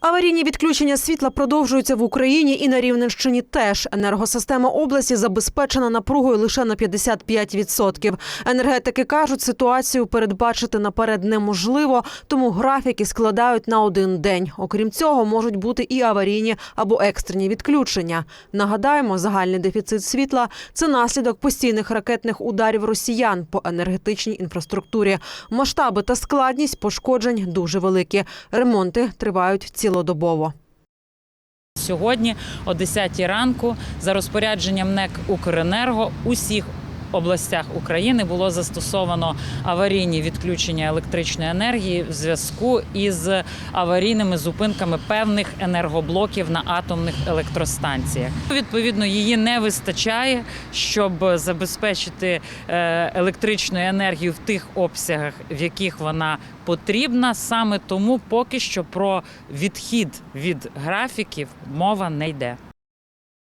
Аварійні відключення світла продовжуються в Україні і на Рівненщині теж. Енергосистема області забезпечена напругою лише на 55%. Енергетики кажуть, ситуацію передбачити наперед неможливо, тому графіки складають на один день. Окрім цього, можуть бути і аварійні або екстрені відключення. Нагадаємо, загальний дефіцит світла це наслідок постійних ракетних ударів росіян по енергетичній інфраструктурі. Масштаби та складність пошкоджень дуже великі. Ремонти тривають цілодобово. Сьогодні о 10 ранку за розпорядженням НЕК Укренерго усіх областях України було застосовано аварійні відключення електричної енергії в зв'язку із аварійними зупинками певних енергоблоків на атомних електростанціях. Відповідно, її не вистачає, щоб забезпечити е, електричну енергію в тих обсягах, в яких вона потрібна. Саме тому поки що про відхід від графіків мова не йде.